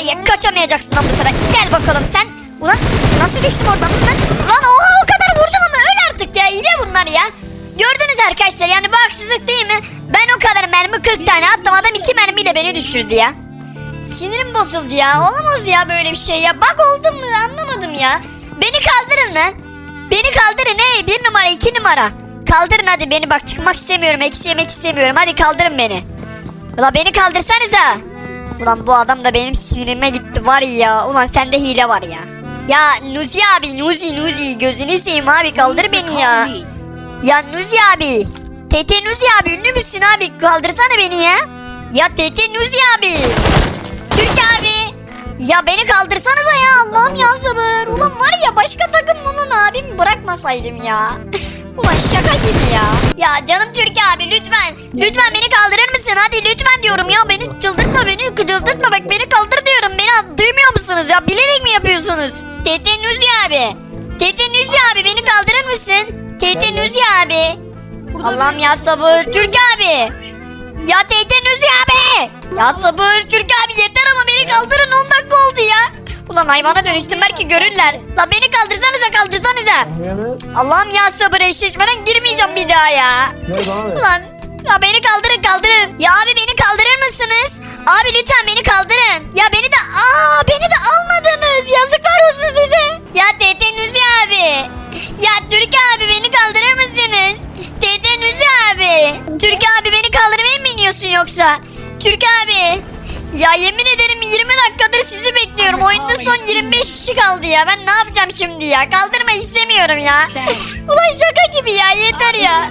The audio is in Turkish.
var ya kaçamayacaksın lan bu sefer. Gel bakalım sen. Ulan nasıl düştüm oradan ben? Lan oha o kadar vurdum ama öl artık ya. Hile bunlar ya. Gördünüz arkadaşlar yani bu haksızlık değil mi? Ben o kadar mermi 40 tane attım adam 2 mermiyle beni düşürdü ya. Sinirim bozuldu ya. Olamaz ya böyle bir şey ya. Bak oldum mu anlamadım ya. Beni kaldırın lan. Beni kaldırın ey bir numara iki numara. Kaldırın hadi beni bak çıkmak istemiyorum eksi yemek istemiyorum hadi kaldırın beni. Ulan beni kaldırsanıza. Ulan bu adam da benim sinirime gitti var ya. Ulan sende hile var ya. Ya Nuzi abi Nuzi Nuzi gözünü seveyim abi kaldır beni ya. Ya Nuzi abi. Tete Nuzi abi ünlü müsün abi kaldırsana beni ya. Ya Tete Nuzi abi. Türk abi. Ya beni kaldırsanıza ya Allah'ım ya sabır. Ulan var ya başka takım bunun abim bırakmasaydım ya. Ulan şaka gibi ya. Ya canım Türk abi lütfen. Lütfen beni kaldırır mısın? Hadi lütfen diyorum ya. Beni çıldırtma beni kıdırtma bak beni kaldır diyorum. Beni duymuyor musunuz ya? Bilerek mi yapıyorsunuz? Tete Nuzi abi. Tete Nuzi abi beni kaldırır mısın? Tete Nuzi abi. Allah'ım ya sabır Türk abi. Ya teyze Nuzi abi. Ya sabır Türk abi yeter ama beni kaldırın 10 dakika oldu ya. Ulan hayvana dönüştüm belki görürler. La beni kaldırsanıza kaldırsanıza. Allah'ım ya sabır eşleşmeden girmeyeceğim bir daha ya. Ulan ya beni kaldırın. Ya abi beni kaldırır mısınız? Abi lütfen beni kaldırın. Ya beni de aa beni de almadınız. Yazıklar olsun size. Ya Tete Nuzi abi. Ya Türk abi beni kaldırır mısınız? Tete Nuzi abi. Türk abi beni kaldırmaya mı iniyorsun yoksa? Türk abi. Ya yemin ederim 20 dakikadır sizi bekliyorum. Oyunda son 25 kişi kaldı ya. Ben ne yapacağım şimdi ya? Kaldırma istemiyorum ya. Ulan şaka gibi ya yeter ya.